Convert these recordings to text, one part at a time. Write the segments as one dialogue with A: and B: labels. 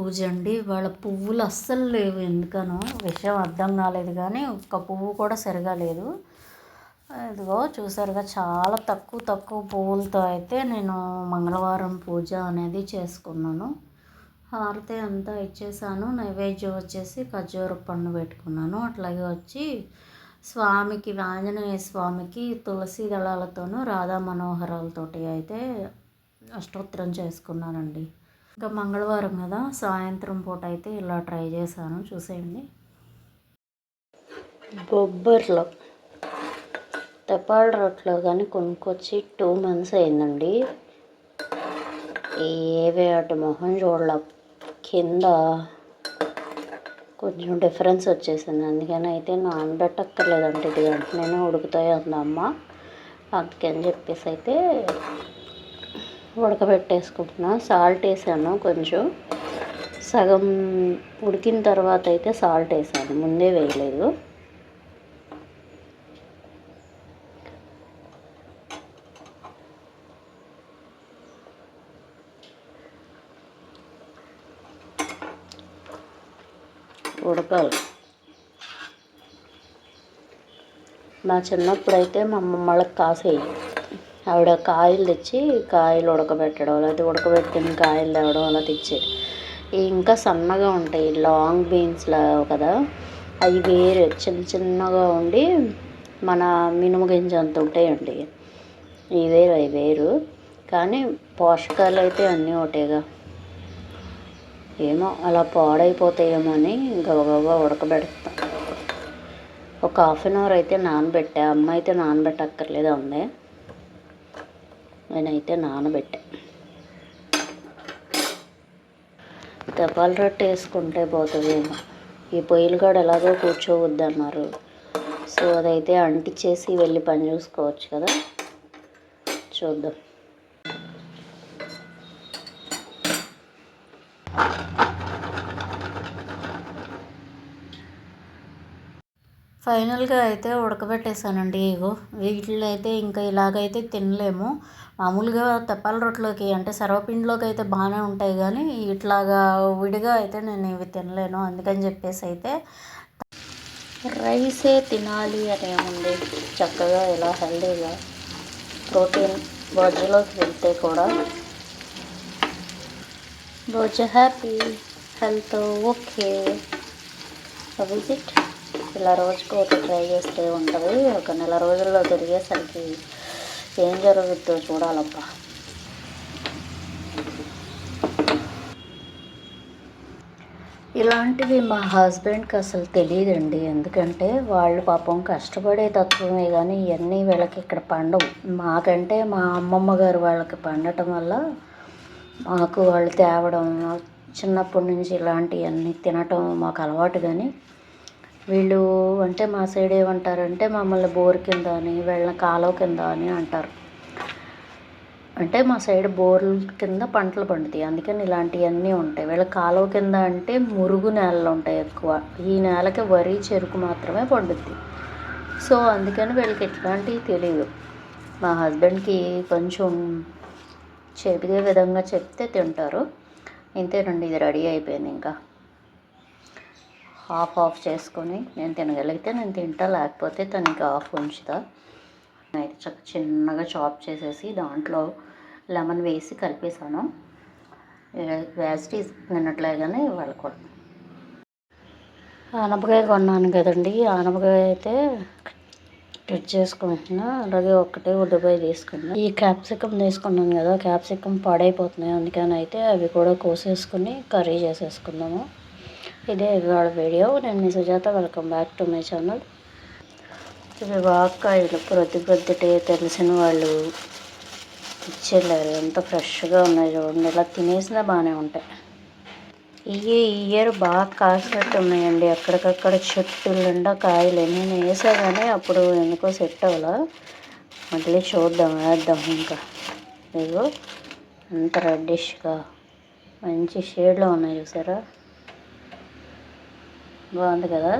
A: పూజ అండి. వాళ్ళ పువ్వులు అస్సలు లేవు. ఎందుకనో విషయం అర్థం కాలేదు కానీ ఒక్క పువ్వు కూడా సరిగా లేదు. ఇదిగో చూసారుగా చాలా తక్కువ తక్కువ పువ్వులతో అయితే నేను మంగళవారం పూజ అనేది చేసుకున్నాను. హారతి అంతా ఇచ్చేసాను. నైవేద్యం వచ్చేసి ఖర్జూర పండు పెట్టుకున్నాను. అట్లాగే వచ్చి స్వామికి ఆంజనేయ స్వామికి తులసి దళాలతోనూ రాధా మనోహరాలతోటి అయితే అష్టోత్తరం చేసుకున్నానండి. ఇంకా మంగళవారం కదా సాయంత్రం పూట అయితే ఇలా ట్రై చేశాను చూసేయండి. బొబ్బర్లో తెపాల రొట్టెలో కానీ కొనుక్కొచ్చి టూ మంత్స్ అయిందండి. ఏవే అటు మొహం చూడాల కింద కొంచెం డిఫరెన్స్ వచ్చేసింది. అందుకని అయితే నానబెట్టక్కర్లేదంటే ఇది వెంటనే ఉడుకుతాయి అందమ్మ అమ్మ. అందుకని చెప్పేసి అయితే ఉడకబెట్టేసుకుంటున్నా. సాల్ట్ వేసాను కొంచెం. సగం ఉడికిన తర్వాత అయితే సాల్ట్ వేసాను. ముందే వేయలేదు. ఉడకాలి. మా చిన్నప్పుడు అయితే మా అమ్మమ్మ వాళ్ళకి కాసేయి. ఆవిడ కాయలు తెచ్చి కాయలు ఉడకబెట్టడం లేకపోతే ఉడకబెట్టిన కాయలు తేవడం అలా తెచ్చేది. ఇంకా సన్నగా ఉంటాయి లాంగ్ బీన్స్లా కదా అవి వేరు చిన్న చిన్నగా ఉండి మన మినుము గింజ అంత ఉంటాయండి. ఇవి వేరు అవి వేరు. కానీ పోషకాలు అయితే అన్నీ ఒకటేగా. ఏమో అలా పాడైపోతాయేమో అని గబగబా ఉడకబెడతాం. ఒక హాఫ్ అన్ అవర్ అయితే నానబెట్టా అమ్మ అయితే నానబెట్టక్కర్లేదు అమ్మే. నేనైతే నానబెట్టా. తపాల రొట్టె వేసుకుంటే పోతుందేమో. ఈ పొయ్యిలు కూడా ఎలాగో కూర్చోవద్దు అన్నారు సో అదైతే అంటించేసి వెళ్ళి పని చూసుకోవచ్చు కదా. చూద్దాం. ఫైనల్గా అయితే ఉడకబెట్టేసానండి ఇగో. వీటిలో అయితే ఇంకా ఇలాగైతే తినలేము. మామూలుగా తెప్పాల రొట్టెలోకి అంటే సర్వపిండిలోకి అయితే బాగానే ఉంటాయి కానీ ఇట్లాగా విడిగా అయితే నేను ఇవి తినలేను అందుకని చెప్పేసి అయితే రైసే తినాలి అని ఏముంది చక్కగా ఇలా హెల్దీగా ప్రోటీన్ బొజ్జలోకి వెళ్తే కూడా. బొజ్జ హ్యాపీ హెల్త్. ఓకే. విజిట్. ఇలా రోజుకు ఒకటి ట్రై చేస్తే ఉంటుంది. ఒక నెల రోజుల్లో తిరిగేసరికి ఏం జరుగుతుందో చూడాలబ్బా. ఇలాంటివి మా హస్బెండ్కి అసలు తెలియదండి. ఎందుకంటే వాళ్ళు పాపం కష్టపడే తత్వమే కానీ ఇవన్నీ వీళ్ళకి ఇక్కడ పండవు. మాకంటే మా అమ్మమ్మ గారు వాళ్ళకి పండటం వల్ల మాకు వాళ్ళు తేవడం చిన్నప్పటి నుంచి ఇలాంటివన్నీ తినటం మాకు అలవాటు కానీ వీళ్ళు అంటే మా సైడ్ ఏమంటారంటే మమ్మల్ని బోర్ కింద అని వీళ్ళని కాలువ కింద అని అంటారు. అంటే మా సైడ్ బోర్ల కింద పంటలు పండుతాయి. అందుకని ఇలాంటివన్నీ ఉంటాయి. వీళ్ళ కాలువ కింద అంటే మురుగు నేలలు ఉంటాయి ఎక్కువ. ఈ నేలకి వరి చెరుకు మాత్రమే పండుద్ది. సో అందుకని వీళ్ళకి ఎట్లాంటివి తెలియదు మా హస్బెండ్కి కొంచెం చెప్పే విధంగా చెప్తే తింటారు. ఇంతేనండి ఇది రెడీ అయిపోయింది ఇంకా. హాఫ్ ఆఫ్ చేసుకొని నేను తినగలిగితే నేను తింటా లేకపోతే తనకి ఆఫ్ ఉంచుతా. అయితే చక్క చిన్నగా చాప్ చేసేసి దాంట్లో లెమన్ వేసి కలిపేసాను వేస్ట్ నిన్నట్లాగానే ఇవాళ కూడా. ఆనపకాయ కొన్నాను కదండి. ఆనపకాయ అయితే కట్ చేసుకుంటున్నా. అలాగే ఒక్కటే ఉల్లిపాయ తీసుకున్నా. ఈ క్యాప్సికమ్ తీసుకున్నాను కదా క్యాప్సికమ్ పాడైపోతున్నాయి. అందుకని అయితే అవి కూడా కోసేసుకుని కర్రీ చేసేసుకున్నాము ఇదే ఇవాళ వీడియో నేను మీ Sujatha welcome back to my channel ఇవి వాక్కాయలు ప్రొద్దు ప్రొద్దుటే తెలిసిన వాళ్ళు ఇచ్చేళ్ళారు ఎంత ఫ్రెష్గా ఉన్నాయి చూడండి. ఇలా తినేసినా బాగానే ఉంటాయి. ఇవి ఇయర్ బాగా కాసినట్టు ఉన్నాయండి. అక్కడికక్కడ చెట్టు నిండా కాయలు నేను వేసా కానీ అప్పుడు ఎందుకో సెట్ అవ్వాల. మళ్ళీ చూద్దాం వేద్దాం ఇంకా. ఇదిగో అంత రెడ్డిష్గా మంచి షేడ్లో ఉన్నాయి చూసారా? బాగుంది కదా?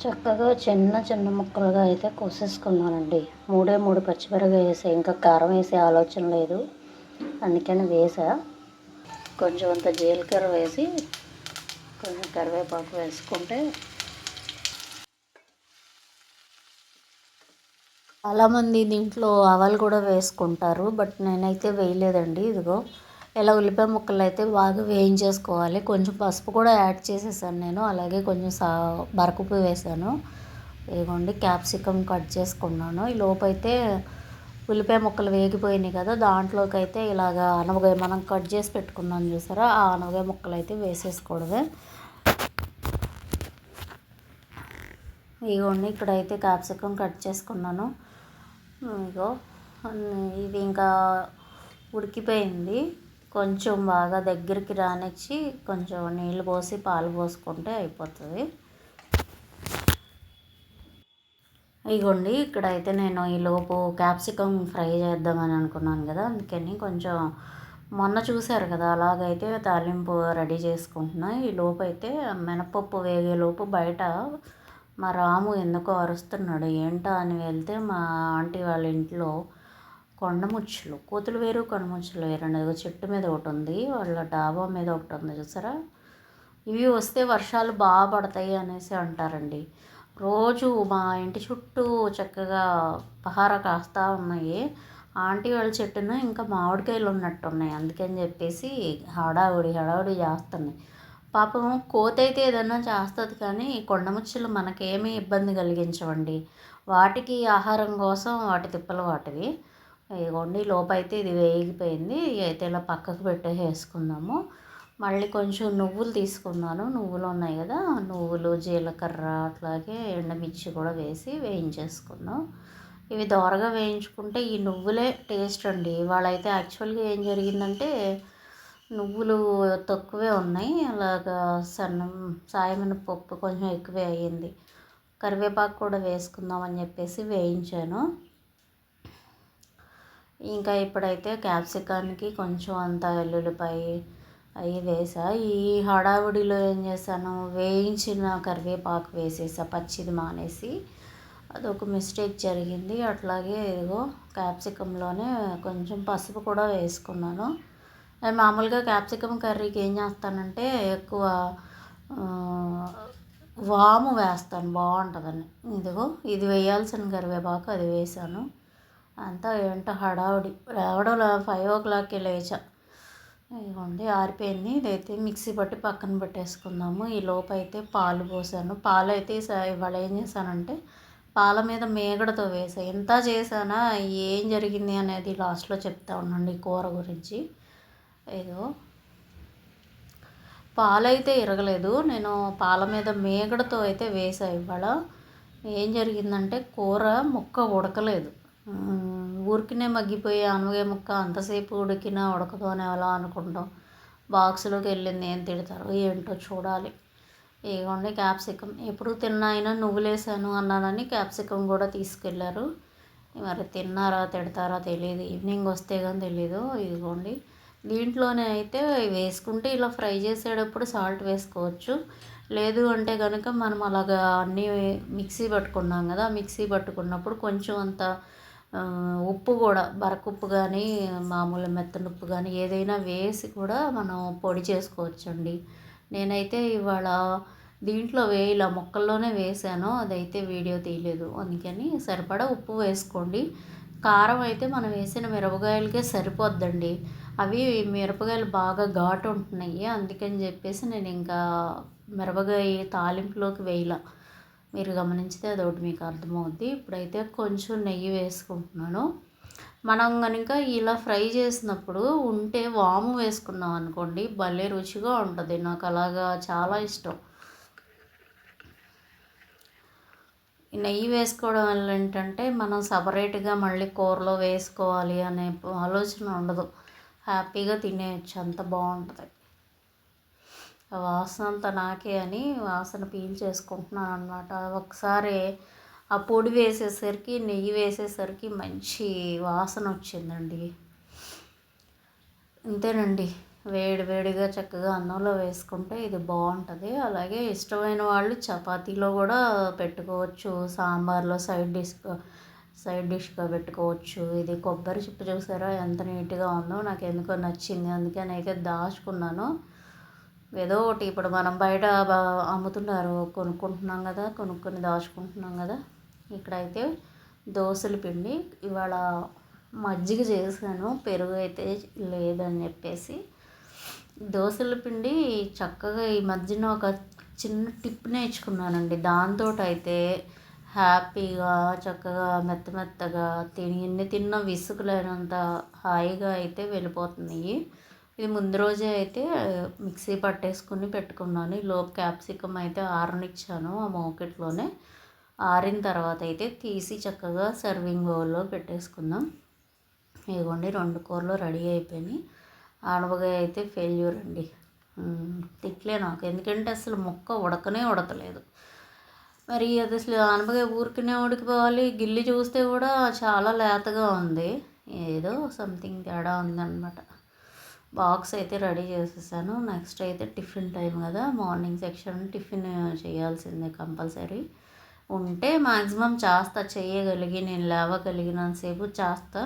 A: చక్కగా చిన్న చిన్న ముక్కలుగా అయితే కోసేసుకున్నానండి. మూడే మూడు పచ్చిమిరపకాయ వేసా. ఇంకా కారం వేసే ఆలోచన లేదు. అందుకని వేసా. కొంచెం అంత జీలకర్ర వేసి కొంచెం కరివేపాకు వేసుకుంటే చాలామంది దీంట్లో ఆవాలు కూడా వేసుకుంటారు. బట్ నేనైతే వేయలేదండి. ఇదిగో ఇలా ఉల్లిపాయ ముక్కలు అయితే బాగా వేయించేసుకోవాలి. కొంచెం పసుపు కూడా యాడ్ చేసేసాను నేను. అలాగే కొంచెం సా బరకపు వేసాను. ఇదిగోండి క్యాప్సికమ్ కట్ చేసుకున్నాను. ఈ లోపైతే ఉల్లిపాయ ముక్కలు వేగిపోయినాయి కదా దాంట్లోకి అయితే ఇలాగ అనవగాయ మనం కట్ చేసి పెట్టుకున్నాం చూసారా ఆ అనవగాయ ముక్కలు అయితే వేసేసుకోవడమే. ఇదిగోండి ఇక్కడైతే క్యాప్సికమ్ కట్ చేసుకున్నాను. ఇగో ఇది ఇంకా ఉడికిపోయింది. కొంచెం బాగా దగ్గరికి రానిచ్చి కొంచెం నీళ్ళు పోసి పాలు పోసుకుంటే అయిపోతుంది. ఇగోండి ఇక్కడైతే నేను ఈ లోపు క్యాప్సికమ్ ఫ్రై చేద్దామని అనుకున్నాను కదా అందుకని కొంచెం మొన్న చూశారు కదా అలాగైతే తాలింపు రెడీ చేసుకుంటున్నా. ఈ లోపు అయితే మినపప్పు వేగే లోపు బయట మా రాము ఎందుకో అరుస్తున్నాడు ఏంటా అని వెళ్తే మా ఆంటీ వాళ్ళ ఇంట్లో కొండముచ్చులు. కోతులు వేరు కొండముచ్చులు వేరు. అనేది చెట్టు మీద ఒకటి ఉంది వాళ్ళ డాబా మీద ఒకటి ఉంది చూసారా? ఇవి వస్తే వర్షాలు బాగా పడతాయి అనేసి అంటారండి. రోజు మా ఇంటి చుట్టూ చక్కగా పహార కాస్తా ఉన్నాయి. ఆంటీ వాళ్ళ చెట్టును ఇంకా మామిడికాయలు ఉన్నట్టు ఉన్నాయి అందుకని చెప్పేసి హడావుడి హడావుడి చేస్తున్నాయి. పాపం కోత అయితే ఏదన్నా చేస్తుంది కానీ కొండముచ్చులు మనకేమీ ఇబ్బంది కలిగించవండి. వాటికి ఆహారం కోసం వాటి తిప్పలు వాటివి. ఇదిగోండి లోపైతే ఇది వేగిపోయింది. అయితే ఇలా పక్కకు పెట్టేసుకుందాము మళ్ళీ కొంచెం నువ్వులు తీసుకున్నాను. నువ్వులు ఉన్నాయి కదా నువ్వులు జీలకర్ర అట్లాగే ఎండమిర్చి కూడా వేసి వేయించేసుకున్నాం ఇవి దోరగా వేయించుకుంటే ఈ నువ్వులే టేస్ట్ అండి. వాళ్ళైతే యాక్చువల్గా ఏం జరిగిందంటే నువ్వులు తక్కువే ఉన్నాయి. అలాగా సన్నం సాయమైన పప్పు కొంచెం ఎక్కువే అయ్యింది. కరివేపాకు కూడా వేసుకుందామని చెప్పేసి వేయించాను. ఇంకా ఇప్పుడైతే క్యాప్సికాన్కి కొంచెం అంత వెల్లుల్లిపాయ అవి వేసా. ఈ హడావుడిలో ఏం చేశాను? వేయించిన కరివేపాకు వేసేసా పచ్చిది మానేసి. అదొక మిస్టేక్ జరిగింది. అట్లాగే ఇదిగో క్యాప్సికంలోనే కొంచెం పసుపు కూడా వేసుకున్నాను. నేను మామూలుగా క్యాప్సికం కర్రీకి ఏం చేస్తానంటే ఎక్కువ వాము వేస్తాను. బాగుంటుందని. ఇదిగో ఇది వేయాల్సిన కరివేపాకు అది వేసాను. అంతా ఏంటో హడావుడి. రావడం ఫైవ్ ఓ క్లాక్కి లేచా. ఇదిగోండి ఆరిపోయింది. ఇదైతే మిక్సీ పట్టి పక్కన పెట్టేసుకుందాము. ఈ లోపు అయితే పాలు పోసాను. పాలు అయితే ఇవాళ ఏం చేశానంటే పాల మీద మేగడతో వేసా. ఎంత చేశానా? ఏం జరిగింది అనేది లాస్ట్లో చెప్తా ఉండండి కూర గురించి. ఏదో పాలైతే ఇరగలేదు. నేను పాల మీద మేగడతో అయితే వేసా ఇవాళ. ఏం జరిగిందంటే కూర ముక్క ఉడకలేదు. ఊరికినే మగ్గిపోయి అనుగే ముక్క అంతసేపు ఉడికినా ఉడకదు అలా అనుకుంటాం. బాక్స్లోకి వెళ్ళింది ఏం తిడతారు ఏంటో చూడాలి. ఇదిగోండి క్యాప్సికమ్ ఎప్పుడు తిన్నా అయినా నువ్వులేసాను అన్నానని క్యాప్సికమ్ కూడా తీసుకెళ్ళారు మరి తిన్నారా తిడతారా తెలియదు ఈవినింగ్ వస్తే కానీ తెలీదు. ఇదిగోండి. దీంట్లోనే అయితే వేసుకుంటే ఇలా ఫ్రై చేసేటప్పుడు సాల్ట్ వేసుకోవచ్చు. లేదు అంటే కనుక మనం అలాగా అన్నీ మిక్సీ పట్టుకున్నాం కదా మిక్సీ పట్టుకున్నప్పుడు కొంచెం అంత ఉప్పు కూడా బరకుప్పు కానీ మామూలు మెత్తని ఉప్పు కానీ ఏదైనా వేసి కూడా మనం పొడి చేసుకోవచ్చండి. నేనైతే ఇవాళ దీంట్లో వేయాల మొక్కల్లోనే వేసాను. అదైతే వీడియో తీయలేదు. అందుకని సరిపడా ఉప్పు వేసుకోండి. కారం అయితే మనం వేసిన మిరపకాయలకే సరిపోద్దండి. అవి మిరపకాయలు బాగా ఘాటు ఉంటున్నాయి. అందుకని చెప్పేసి నేను ఇంకా మిరపకాయ తాలింపులోకి వేయలా. మీరు గమనించితే అదొకటి మీకు అర్థమవుద్ది. ఇప్పుడైతే కొంచెం నెయ్యి వేసుకుంటున్నాను. మనం కనుక ఇలా ఫ్రై చేసినప్పుడు ఉంటే వాము వేసుకున్నాం అనుకోండి భలే రుచిగా ఉంటుంది. నాకు అలాగా చాలా ఇష్టం. నెయ్యి వేసుకోవడం వల్ల ఏంటంటే మనం సపరేట్గా మళ్ళీ కూరలో వేసుకోవాలి అనే ఆలోచన ఉండదు. హ్యాపీగా తినేయచ్చు. అంత బాగుంటుంది. వాసన అంతా నాకే అని వాసన పీల్చేసుకుంటున్నాను అనమాట ఒకసారి ఆ పొడి వేసేసరికి నెయ్యి వేసేసరికి మంచి వాసన వచ్చిందండి. అంతేనండి. వేడి వేడిగా చక్కగా అన్నంలో వేసుకుంటే ఇది బాగుంటుంది. అలాగే ఇష్టమైన వాళ్ళు చపాతీలో కూడా పెట్టుకోవచ్చు సాంబార్లో సైడ్ డిష్ సైడ్ డిష్గా పెట్టుకోవచ్చు. ఇది కొబ్బరి చిప్ప చూసారా? ఎంత నీట్గా ఉందో నాకు ఎందుకో నచ్చింది. అందుకని అయితే దాచుకున్నాను. ఏదో ఒకటి ఇప్పుడు మనం బయట అమ్ముతున్నారు కొనుక్కుంటున్నాం కదా కొనుక్కొని దాచుకుంటున్నాం కదా. ఇక్కడైతే దోశల పిండి ఇవాళ మజ్జిగ చేశాను పెరుగు అయితే లేదని చెప్పేసి. దోశల పిండి చక్కగా ఈ మధ్యన ఒక చిన్న టిప్ నేర్చుకున్నానండి. దాంతో అయితే హ్యాపీగా చక్కగా మెత్త మెత్తగా తిని ఎన్ని తిన్నా విసుగులేనంత హాయిగా అయితే వెళ్ళిపోతున్నాయి. ఇది ముందు రోజే అయితే మిక్సీ పట్టేసుకుని పెట్టుకున్నాను. లోపు క్యాప్సికమ్ అయితే ఆరనిచ్చాను ఆ మోకెట్లోనే. ఆరిన తర్వాత అయితే తీసి చక్కగా సర్వింగ్ బౌల్లో పెట్టేసుకుందాం. ఇదిగోండి రెండు కూరలు రెడీ అయిపోయినాయి. ఆనపకాయ అయితే ఫెయిల్యూర్ అండి. తిట్లే నాకు. ఎందుకంటే అసలు ముక్క ఉడకనే ఉడకలేదు. మరి అది అసలు ఆనపకాయ ఊరికనే ఉడికిపోవాలి. గిల్లి చూస్తే కూడా చాలా లేతగా ఉంది. ఏదో సంథింగ్ తేడా ఉందన్నమాట. బాక్స్ అయితే రెడీ చేసేసాను. నెక్స్ట్ అయితే టిఫిన్ టైం కదా మార్నింగ్ సెక్షన్ టిఫిన్ చేయాల్సిందే కంపల్సరీ. ఉంటే మ్యాక్సిమం చేస్తా చేయగలిగి నేను లేవగలిగినంతసేపు చేస్తా.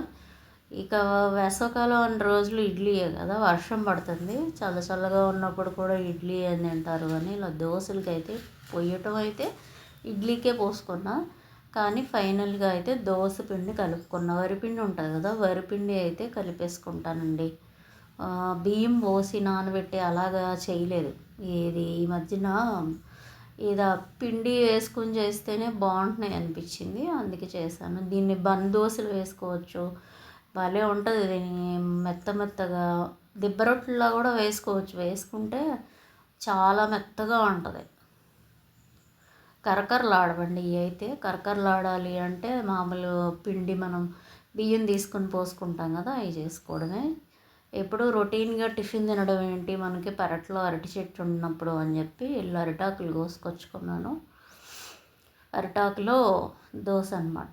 A: ఇక వేసవకాలం అన్ని రోజులు ఇడ్లీయే కదా వర్షం పడుతుంది. చల్ల చల్లగా ఉన్నప్పుడు కూడా ఇడ్లీ అని తింటారు కానీ ఇలా దోశలకి అయితే పొయ్యటం అయితే ఇడ్లీకే పోసుకున్నా. కానీ ఫైనల్గా అయితే దోశ పిండి కలుపుకున్న. వరిపిండి ఉంటుంది కదా వరిపిండి అయితే కలిపేసుకుంటానండి. బియ్యం పోసి నానబెట్టి అలాగా చేయలేదు. ఇది ఈ మధ్యన ఇదా పిండి వేసుకుని చేస్తేనే బాగుంటున్నాయి అనిపించింది. అందుకే చేశాను. దీన్ని బన్ దోశలు వేసుకోవచ్చు. భలే ఉంటుంది దీన్ని మెత్త మెత్తగా. దిబ్బ రొట్టెల్లో కూడా వేసుకోవచ్చు. వేసుకుంటే చాలా మెత్తగా ఉంటుంది. కరకరలాడవండి. ఇవి అయితే కరకరలాడాలి అంటే మామూలు పిండి మనం బియ్యం తీసుకొని పోసుకుంటాం కదా అవి చేసుకోవడమే. ఎప్పుడు రొటీన్గా టిఫిన్ తినడం ఏంటి? మనకి పెరట్లో అరటి చెట్టు ఉన్నప్పుడు అని చెప్పి ఇల్లు అరిటాకులు కోసుకొచ్చుకున్నాను. అరిటాకులో దోశ అనమాట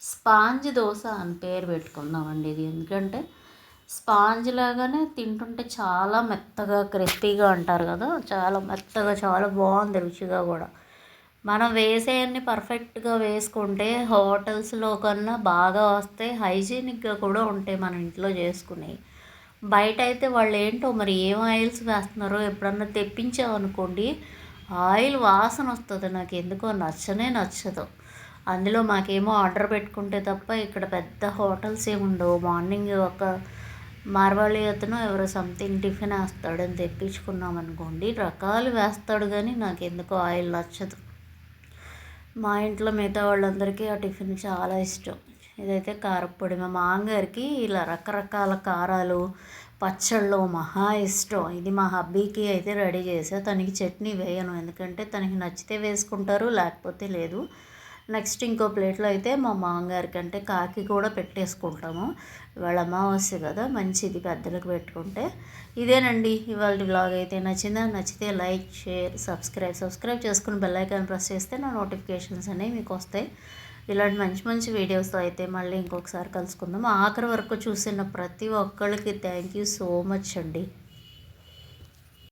A: స్పాంజ్ దోశ అని పేరు పెట్టుకుందామండి ఇది. ఎందుకంటే స్పాంజ్ లాగానే తింటుంటే చాలా మెత్తగా క్రిస్పీగా అంటారు కదా? చాలా మెత్తగా చాలా బాగుంది రుచిగా కూడా. మనం వేసేయన్ని పర్ఫెక్ట్గా వేసుకుంటే హోటల్స్లో కన్నా బాగా వస్తాయి హైజీనిక్గా కూడా ఉంటాయి మన ఇంట్లో చేసుకునేవి. బయట అయితే వాళ్ళు ఏంటో మరి ఏం ఆయిల్స్ వేస్తున్నారో ఎప్పుడన్నా తెప్పించామనుకోండి ఆయిల్ వాసన వస్తుంది నాకు ఎందుకో నచ్చనే నచ్చదు. అందులో మాకేమో ఆర్డర్ పెట్టుకుంటే తప్ప ఇక్కడ పెద్ద హోటల్స్ ఏమి ఉండవు. మార్నింగ్ ఒక మార్వాళి అతను ఎవరో సంథింగ్ టిఫిన్ వేస్తాడని తెప్పించుకున్నాం అనుకోండి రకాలు వేస్తాడు కానీ నాకు ఎందుకో ఆయిల్ నచ్చదు. మా ఇంట్లో మిగతా వాళ్ళందరికీ ఆ టిఫిన్ చాలా ఇష్టం. ఇదైతే కారపొడి మా మామగారికి ఇలా రకరకాల కారాలు పచ్చళ్ళు మహా ఇష్టం. ఇది మా హబ్బీకి అయితే రెడీ చేసా. తనకి చట్నీ వేయను. ఎందుకంటే తనకి నచ్చితే వేసుకుంటారు లేకపోతే లేదు. నెక్స్ట్ ఇంకో ప్లేట్లో అయితే మా మామగారికి అంటే కాకి కూడా పెట్టేసుకుంటాము. ఇవాళ అమావాస్య కదా మంచిది పెద్దలకు పెట్టుకుంటే. ఇదేనండి ఇవాళ బ్లాగ్ అయితే. నచ్చిందా? నచ్చితే లైక్ షేర్ సబ్స్క్రైబ్. సబ్స్క్రైబ్ చేసుకుని బెల్ ఐకాన్ ప్రెస్ చేస్తే నా నోటిఫికేషన్స్ అనేవి మీకు వస్తాయి. ఇలాంటి మంచి మంచి వీడియోస్తో అయితే మళ్ళీ ఇంకొకసారి కలుసుకుందాం. ఆఖరి వరకు చూసిన ప్రతి ఒక్కళ్ళకి థ్యాంక్ యూ సో మచ్ అండి.